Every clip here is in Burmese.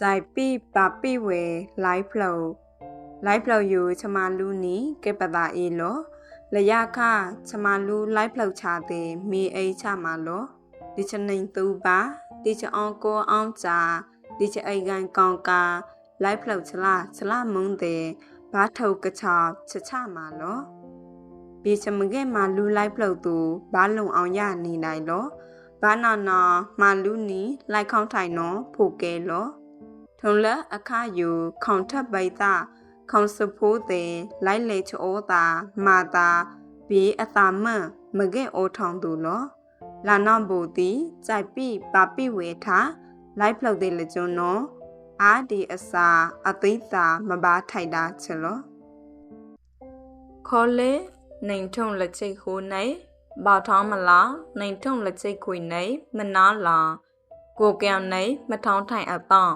ဇိုင်ပိပါပိဝေ live flow live flow ယူချမလူနီကေပတာအေလောလရခချမလူ live flow ချတဲ့မေအိချမလောဒီချနေတူပါဒီချအောင်ကိုအောင်ချာဒီချအိကန်ကောင်ကာ live flow ချလာချလာမုံတဲ့ဘာထုတ်ကချချချမလောဒီချမကဲမှာလူ live flow သူဘာလုံအောင်ရနေနိုင်လောဘာနာနာမာလူနီလိုက်ခေါင်းထိုင်နော်ဖိုကဲလော ထုံလအခါယူခေါန်ထပ်ပိတာခေါန်စဖိုးတဲ့လိုက်လေချိုးတာမာတာဘီအတာမန်မကဲအိုထောင်သူလောလာနောဘူတီကြိုက်ပိပါပိဝေထားလိုက်ဖလောက်တဲ့လကျွန်းနော်အာဒီအစာအသိသာမပါထိုက်တာချလောခေါ်လေနိုင်ထုံလက်ချိတ်ခိုးနိုင်ဘာထောင်းမလားနိုင်ထုံလက်ချိတ်ခွေနိုင်မနာလားကိုကံနိုင်မထောင်းထိုင်အတော့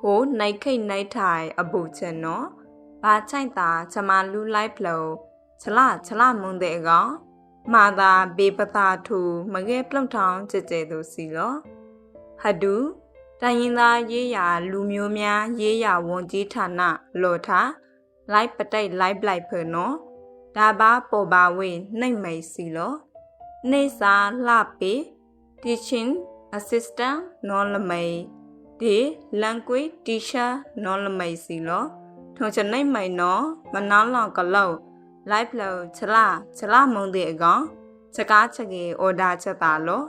ဟိုနိုင်ခိတ်နိုင်ထိုင်အပူချင်နော်ဘာချိုက်တာချမလူလိုက်ဖလို့ချလာချလာမုံတဲ့ကောင်မာသာဘေပတာထူမငဲပလုံထောင်းကြဲကြဲသူစီလောဟဒူတိုင်းရင်သားရေးရာလူမျိုးများရေးရာဝန်ကြီးဌာနလော်ထားလိုက်ပတိတ်လိုက်ပလိုက်ဖနော်ဒါပါပေါ်ပါဝေနှိမ့်မိတ်စီလောနေစာလှပေ teaching assistant နော်လမိတ် ဒီ language teacher နော်လမိတ်စီလောထုံချနိုင်မိုင်နော်မနောင်းလောင်ကလောက် live လောက်ချလာချလာမုံတဲ့အကောင်စကားချက်ကြီး order ချက်တာလော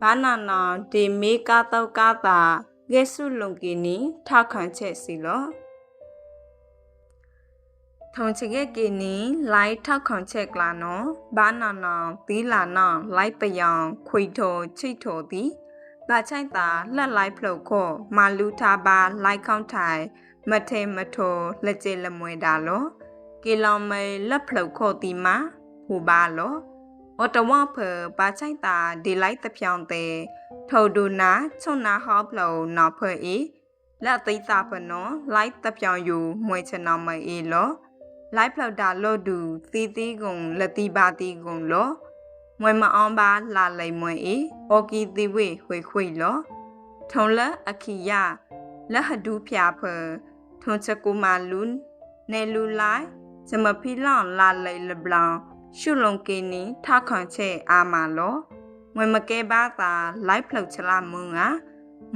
ဘာနာနာဒီမေကာတော့ကာတာဂေဆုလုံကီနီထခန့်ချက်စီလောထုံချကေကီနီလိုက်ထောက်ခွန်ချက်ကလာနော်ဘာနာနာသီလာနာလိုက်ပယောင်ခွေထောချိတ်ထောသ ည်ဘာချိုက်တာလှက်လိုက်ဖလုတ်ခောမာလူထားပါလိုက်ခေါန့်ထိုင်မထဲမထောလက်ကျလက်မွေတာလောကီလောင်မဲလက်ဖလုတ်ခောတီမာဟူပါလောအော်တဝဖဘာချိုက်တာဒီလိုက်တပြောင်တဲ့ထော်ဒူနာချုံနာဟောဖလုတ်နော်ဖဲဤလက်သိတာဖနော်လိုက်တပြောင်ယူမွေချနာမဲဤလောလိုက်ဖလောက်တာလို့တူသီသီကုံလက်တိပါတိကုံလော မွေမအောင်ပါလာလိမ်မွေအေအော်ကီတိဝေခွေခွေလောထုံလအခီယလက်ဟဒူဖျာဖထုံချက်ကူမာလူးနေလူလိုက်ဇမဖီလောင်လာလိလဘလောင်ရှုလုံကင်းနီထခွန်ချဲအာမာလောမွေမကဲပါတာလိုက်ဖလောက်ချလာမုံက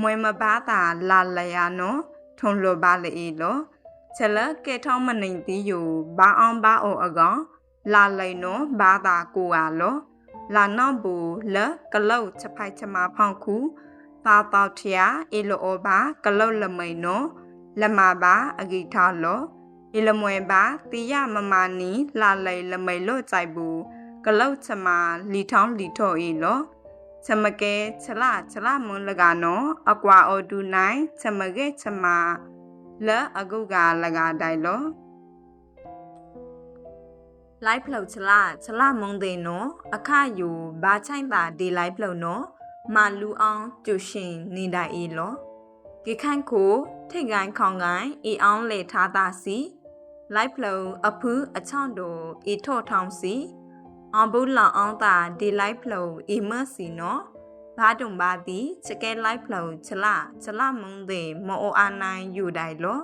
မွေမပါတာလာလျာနော်ထုံလိုပါလေလောချက်လကဲထောင်းမနိုင်တီးယူဘာအောင်ဘာအိုအကောင်လာလိန်နောဘာသာကိုအားလော လာနော့ဘူလကလောက်ချဖိုက်ချမဖောင်းခုသာတောက်ထျာအေလိုအိုဘာကလောက်လမိန်နောလမဘာအဂိထားလောအေလမွေဘာတီယမမနီလာလိန်လမိန်လို့ကြိုက်ဘူးကလောက်ချမလီထောင်းလီထော့အေလောချမကဲချလာချလာမွန်လကနောအကွာအော်ဒူနိုင်ချမကဲချမလအကုကလကတိုင်လော လိုက်ဖလောက်ချလာချလာမုံသိနော်အခယူဘာချိုင်တာဒီလိုက်ဖလောက်နော်မာလူအောင်ကျူရှင်နေတိုင်အေလောကိခန့်ကိုထိတ်ကိုင်းခေါင်ကိုင်းအီအောင်လေထားတာစီလိုက်ဖလောက်အဖူးအချောင်းတို့အီထော့ထောင်စီအောင်ဘူးလောင်အောင်တာဒီလိုက်ဖလောက်အီမစီနော်ဘာတုံဘာတီချကဲလိုက်ဖလုံချလာချလာမုံတဲ့မောအာနိုင်ယူတိုင်လော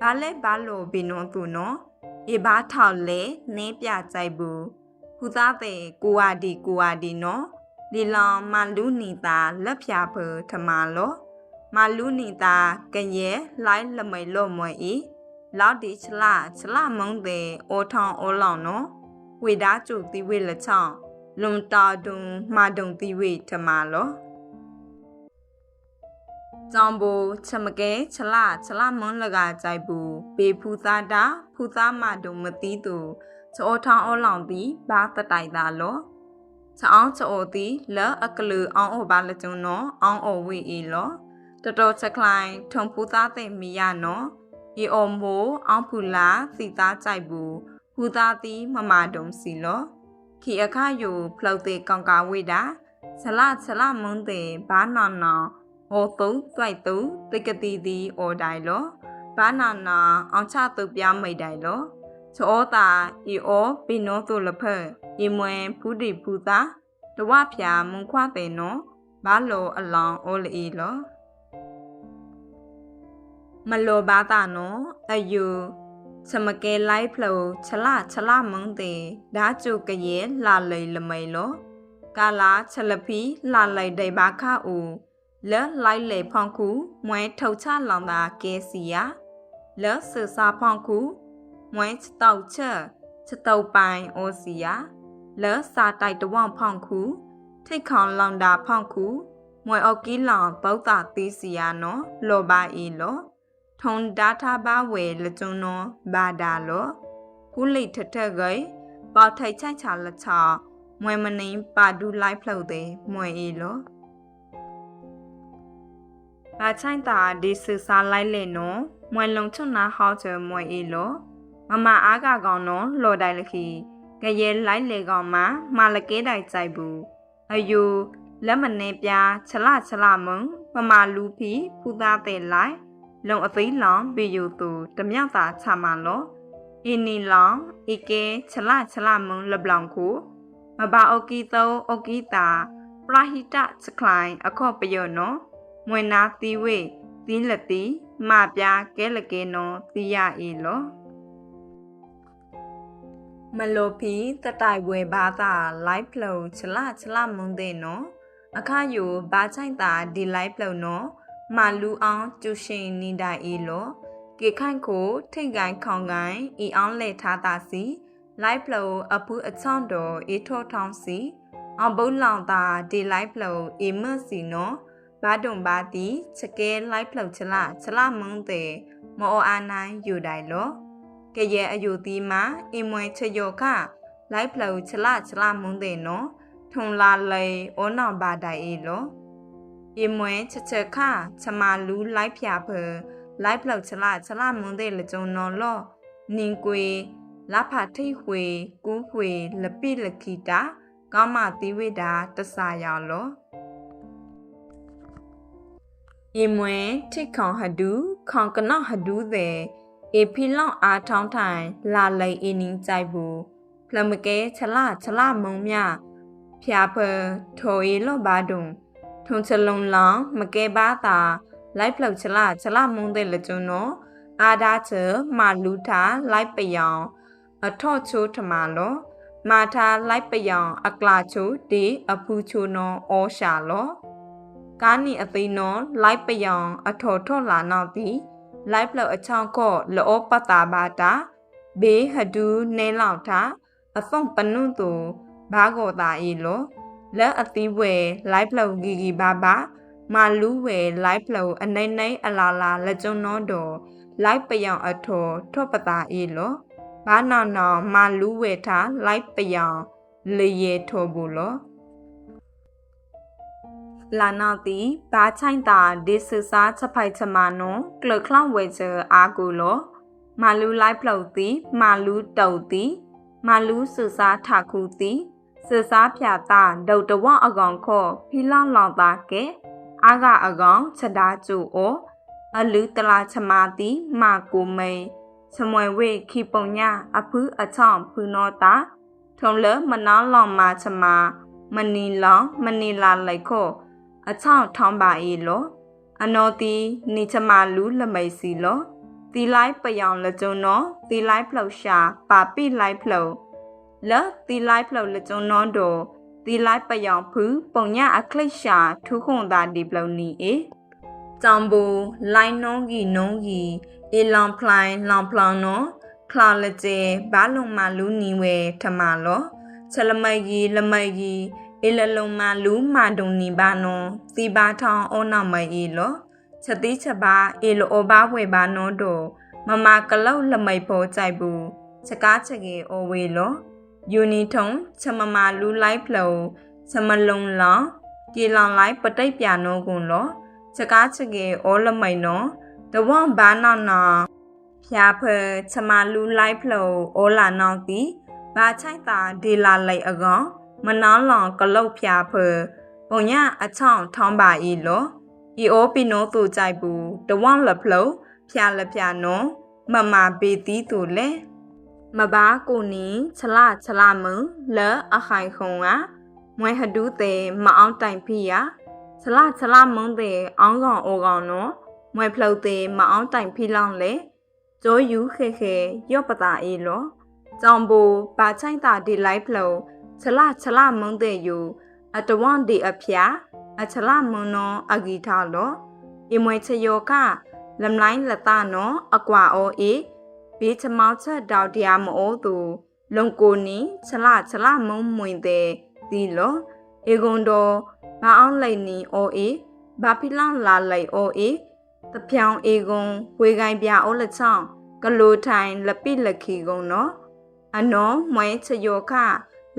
ဘာလဲဘာလို့ဘီနွန်သူနော်အေ ဘာထောက်လဲနင်းပြကြိုက်ဘူးဟူသားတဲ့ကိုဝါဒီကိုဝါဒီနော်လီလောင်မလူနီတာလက်ဖြာဖထမလောမလူနီတာကရဲလိုက်လမိတ်လို့မွေဤလောက်ဒီချလာချလာမုံတဲ့အိုထောင်းအိုလောင်နော်ဝေဒါကျုတိဝေလချောင်းလွန်တာဒုံမာဒုံတိဝေထမလော ကြောင်ဘူချမကဲချလာချလာမွန်လကကြိုက်ဘူးပေဖူသားတာဖူသားမဒုံမတိသူချောထောင်းအောလောင်တိဘာတတိုင်တာလောချောင်းချောတိလအကလူအောင်အောဘာလကျုံနော်အောင်အောဝေအီလောတတော်ချက်ခလိုင်းထုံဖူသားတဲ့မီရနော်ဤအောမိုးအောင်ဖူလာစီသားကြိုက်ဘူးဖူသားတိမမဒုံစီလောခီအခါယိုဖလောက်တဲ့ကောင်ကာဝိတာဆလဆလမွန်းတဲ့ဘာနာနာ ဟောတုံးတွိုက်တုံးတိကတိတိအော်တိုင်လောဘာနာနာအောင်ချတုပြမိတ်တိုင်လောချောတာဤအောပီနောတုလဖဲဤမွန်ဖူးတိဖူသာတဝဖျာမွန်ခွတဲ့နော်ဘာလောအလောင်းအိုလီလောမလောဘာတာနော်အယူချမကဲလိုက်ဖလို့ချလချလမုံတဲ့ဒါကျုကရဲ့လာလေလမိန်လောကာလာချလဖီလာလိုက်တဲ့ဘာခအူ လဲလိုက်လေဖောင်ခုမွဲထုတ်ချလောင်တာကဲစီယာလဲဆူစာဖောင်ခုမွဲချတောက်ချက်ချတောက်ပိုင်အိုစီယာလဲစာတိုက်တဝောင်ဖောင်ခုထိတ်ခေါင်လောင်တာဖောင်ခုမွဲအောက်ကီလောင်ဘောက်တာသေးစီယာနော်လောပါအီလောထုံဒါထာဘာဝဲလကျုံနော်ဘာဒါလောကုလိထထဂိပေါထိုက်ချိုက်ချာလချာမွဲမနင်းပါဒူလိုက်ဖလို့တဲ့မွဲအီလော ဘာချိုင်တာဒီဆူစာလိုက်လေနော်မွဲလုံချွနာဟောချေမွဲအီလောမမအားကကောင်နော်လော်တိုင်လခီကရဲလိုက်လေကောင်မှာမလကဲတိုင်ကြိုက်ဘူးအယူလက်မနေပြားချလချလမုံမမလူဖီဖူသားတဲ့လိုက်လုံအသိလောင်ဘီယူသူတမြောက်သာချမလောအင်းနီလောင်ဧကဲချလချလမုံလဘလောင်ခုမဘာအိုကီသောအိုကီတာပရာဟိတစကလိုင်းအခော့ပယောနော် မွေနာတီဝေသီးလက်တီမပြားကဲလကဲနော်တီရအေလောမလိုဖီတတိုင်ဝဲဘာသာ live flow ချလချလမုံတဲ့နော်အခါယူဘာချိုင်တာဒီ live flow နော်မာလူအောင်ကျူရှင်နေတာအေလောကေခိုင်ကိုထိတ်ကိုင်းခေါင်ကိုင်းအီအောင်လဲထားတာစီ live flow အပူအချောင်းတော်အေထောထောင်းစီအောင်ဘုံလောင်တာဒီ live flow အေမတ်စီနော် ဘာဒုံဘာတီချကဲ live flow ချလာချလာမုံတဲ့မောအာနိုင်ယူတိုင်လောကရဲ့အယူတီမှာအင်မွေချယောက live flow ချလာချလာမုံတဲ့နော်ထုံလာလေဩနောင်ဘာတိုင်အေလောအင်မွေချချက်ခချမလူလိုက်ဖြာဖလိုက်ဖလောက်ချလာချလာမွန်တဲ့လကြုံနော်လောနင်ကွေလာဖာထိတ်ဝေကူးဝေလပိလခိတာကောမတိဝိတာတဆာယောလော အင်မွေထိတ်ခေါင်ဟဒူခေါင်ကနော့ဟဒူတဲ့အေဖီလောင်အားထောင်းထိုင်လာလိန်အင်းင်းကြိုက်ဘူးဖလမကဲချလာချလာမုံမြဖျာဖထိုရီလောဘာဒုံထုံချလုံလောင်မကဲပါတာလိုက်ဖလောက်ချလာချလာမုံတဲ့လကျွန်းနော်အာဒါချမာလူထာလိုက်ပယောင်အထော့ချိုးထမလောမာထာလိုက်ပယောင်အကလာချိုးဒီအဖူချိုးနော်ဩရှာလော ကားနီအသိနော်လိုက်ပယောင်အထော်ထော့လာနောက်တီလိုက်ဖလောက်အချောင်းကော့လောပတာဘာတာဘေးဟဒူနဲလောက်တာအဖုံပနုတူဘာကိုတာဤလောလက်အသီးဝဲလိုက်ဖလောက်ဂီဂီဘာဘာမာလူဝဲလိုက်ဖလောအနိုင်နိုင်အလာလာလက်ကျုံနောတော်လိုက်ပယောင်အထော်ထော့ပတာအေးလောဘာနောင်နောင်မာလူဝဲထားလိုက်ပယောင်လေရထော်ဘူးလော လာနောက်တီဘာချိုင်တာဒီဆူစာချက်ဖိုက်ချမနုံကလခလောင်ဝဲချာအာကူလောမာလူလိုက်ဖလောတီမာလူတုတ်တီမာလူဆူစာထခုတီဆူစာဖြာတာဒုတ်တဝအကောင်ခောဖီလောင်လောင်တာကဲအာကအကောင်ချက်တာကျူအိုအလူတလာချမာတိမာကိုမိန်ချမွေဝေခိပုံညာအဖူးအချောင်းဖူနောတာထုံလမနောင်းလောင်မာချမာမနီလောင်မနီလာလိုက်ခို အချောင်းထောင်းပါအေလောအနောတီနိချမာလူလမိတ်စီလောတီလိုက်ပယောင်လကျုံနောတီလိုက်ဖလောက်ရှာပါပိလိုက်ဖလောက်လတီလိုက်ဖလောက်လကျုံနောဒိုတီလိုက်ပယောင်ဖူပုံညအခလိရှာထူခွန်တာဒီပလုံနီအေကြောင်ဘူလိုင်းနုံးကြီးနုံးကြီးအလောင်ဖလိုင်းလောင်ဖလောင်နော်ခလာလကျဲဘာလုံမလူနီဝဲထမလောချက်လမိုက်ကြီးလမိုက်ကြီး အလလုံမလူမာဒုံနီဘာနောစီဘာထောင်းအောနောက်မိုက်ဤလောချက်တိချက်ပါအလောအဘာဝဲဘာနောတို့မမကလောက်လမိုက်ဖို့ကြိုက်ဘူးချက်ကားချက်ကြီးအိုဝေလောယူနီထုံချမမလူလိုက်ဖလောချမလုံလောင်ကေလောင်လိုက်ပတိတ်ပြနောကွန်လောချက်ကားချက်ကေဩလမိန်နောတဝံဘာနာနာဖျာဖချမလူလိုက်ဖလောဩလာနောင်တီဘာချိုက်တာဒေလာလိုက်အကောင် မနောင်းလောင်ကလုတ်ဖျာဖပုံညအချောင်းထောင်းပါဤလောဤအိုပီနိုသူကြိုက်ဘူးတဝံလဖလောဖျာလဖျာနောမမဘေတီသူလဲမဘာကိုနီချလချလမလဲအခိုင်ခုံကမွဲဟဒူးတဲ့မအောင်တိုင်ဖီယာချလချလမုံတဲ့အောင်းကောင်အိုကောင်နော်မွဲဖလုတ်သေးမအောင်တိုင်ဖီလောင်းလေကျိုးယူခေခေရော့ပတာအေးလောကြောင်ဘူပါချိုင်တာဒီလိုက်ဖလုတ် ချလချလမုံတဲ့ယူအတဝန်ဒီအဖျာအချလမွန်နောအဂီထားလောအမွေချယောကလမ်လိုင်းလတနောအကွာအောအေဘေးချမောက်ချက်တောက်တရားမအိုးသူလုံကိုနီချလချလမုံမွင်တဲ့ဒီလောအေဂွန်တော်ဘာအောင်လိုက်နီအိုအေဘာဖီလောင်းလာလိုက်အိုအေတပြောင်အေကွန်ဝေကိုင်ပြအိုးလက်ချောင်းကလိုထိုင်လပိလခီကုံနော်အနောမွဲချယောခ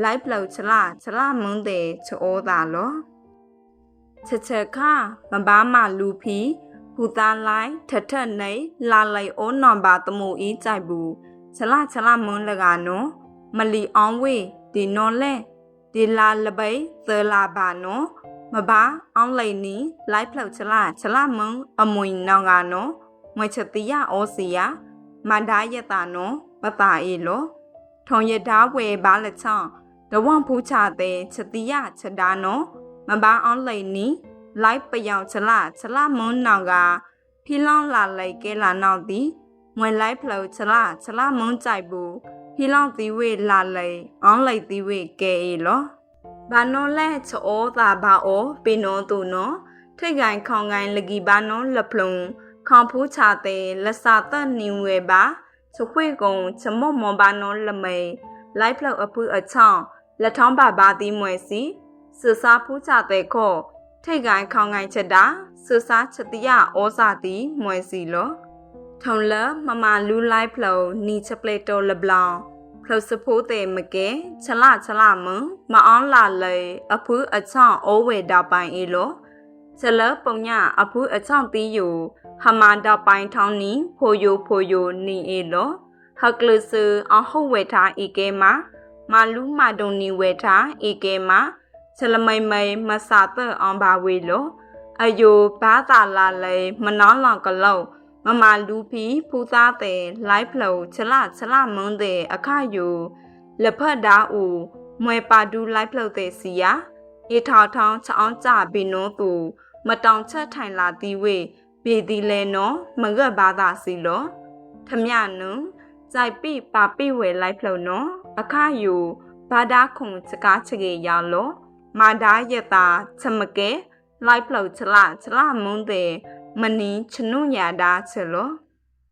လိုက်ပလောက်ချလာချလာမုန်းတဲ့ချောတာလောချက်ချက်ခမဘာမလူဖီဘူသားလိုက်ထထနေလာလိုက်အိုးနံပါတမူဤကြိုက်ဘူးချလာချလာမွန်းလကနော်မလီအောင်ဝေးဒီနော်လဲဒီလာလပိသလာပါနော်မဘာအောင်လိုက်နီလိုက်ဖလောက်ချလာချလာမုန်းအမွင်နောင်ကနော်မွေချက်တီယာဩစီယာမန္ဒာယတာနော်ပတာအေလောထုံရဓာဝဲဘာလက်ချောင်း ဒဝံဖူးချတဲ့ချက်တီယာချက်ဒါနော်မဘာအောင်လိုက်နီလိုက်ပယောင်ချလာချလာမွန်းနောင်ကဖီလောင်းလာလိုက်ကဲလာနောက်သည်မွေလိုက်ဖလောက်ချလာချလာမွန်းကြိုက်ဘူးဖီလောင်းသီဝေလာလိုက်အောင်လိုက်သီဝေကဲအေလောဘာနောလဲချောသာဘာအိုပင်နောတူနောထိတ်ကိုင်ခေါင်ကိုင်လကီဘာနောလဖလုံခေါဖူးချတဲ့လဆာတနင်းဝဲပါချခွေကုံချမော့မောဘာနောလမေလိုက်ဖလောက်အဖူးအချောင်း လက်ထောင်းပါပါတီးမွဲစီစစားဖူးချတဲ့ခော့ထိတ်ကိုင်ခေါင်ကိုင်ချက်တာစစားချက်တရဩစာတီမွဲစီလောထုံလမမလူလိုက်ဖလုံနီချက်ပလက်တော်လဘလောင်ဖလုစဖိုးတဲ့မကဲချလချလမမအောင်လာလေအဖူးအချောင်းအိုးဝဲတာပိုင်အေလောချလပုံညအဖူးအချောင်းတီးယူဟမန္တာပိုင်ထောင်းနီဖိုယိုဖိုယိုနီအေလောဟကလဆအဟုတ်ဝဲထားဧကဲမှာ မာလူးမာဒုံနီဝဲထားဧကဲမှာချလမိန်မိန်မစာတဲ့အောင်ပါဝေလောအယိုဘာသာလာလေမနောင်းလောင်ကလောက်မမလူဖီဖူသားတဲ့လိုက်ဖလို့ချလချလမုံတဲ့အခါယူလက်ဖက်ဒါဦးမွဲပါဒူလိုက်ဖလို့တဲ့စီယာအေထောက်ထောင်းချောင်းကြဘီနိုးသူမတောင်ချက်ထိုင်လာတီဝေပေတီလဲနော်မငတ်ဘာသာစီလောထမြနုကြိုက်ပိပါပိဝဲလိုက်ဖလို့နော် အခါယူဘာဒါခုံစကားချေရောင်လောမာဒါယတာချမကဲလိုက်ဖလို့ချလာချလာမုံတဲ့မနီချနုညာဒါချလော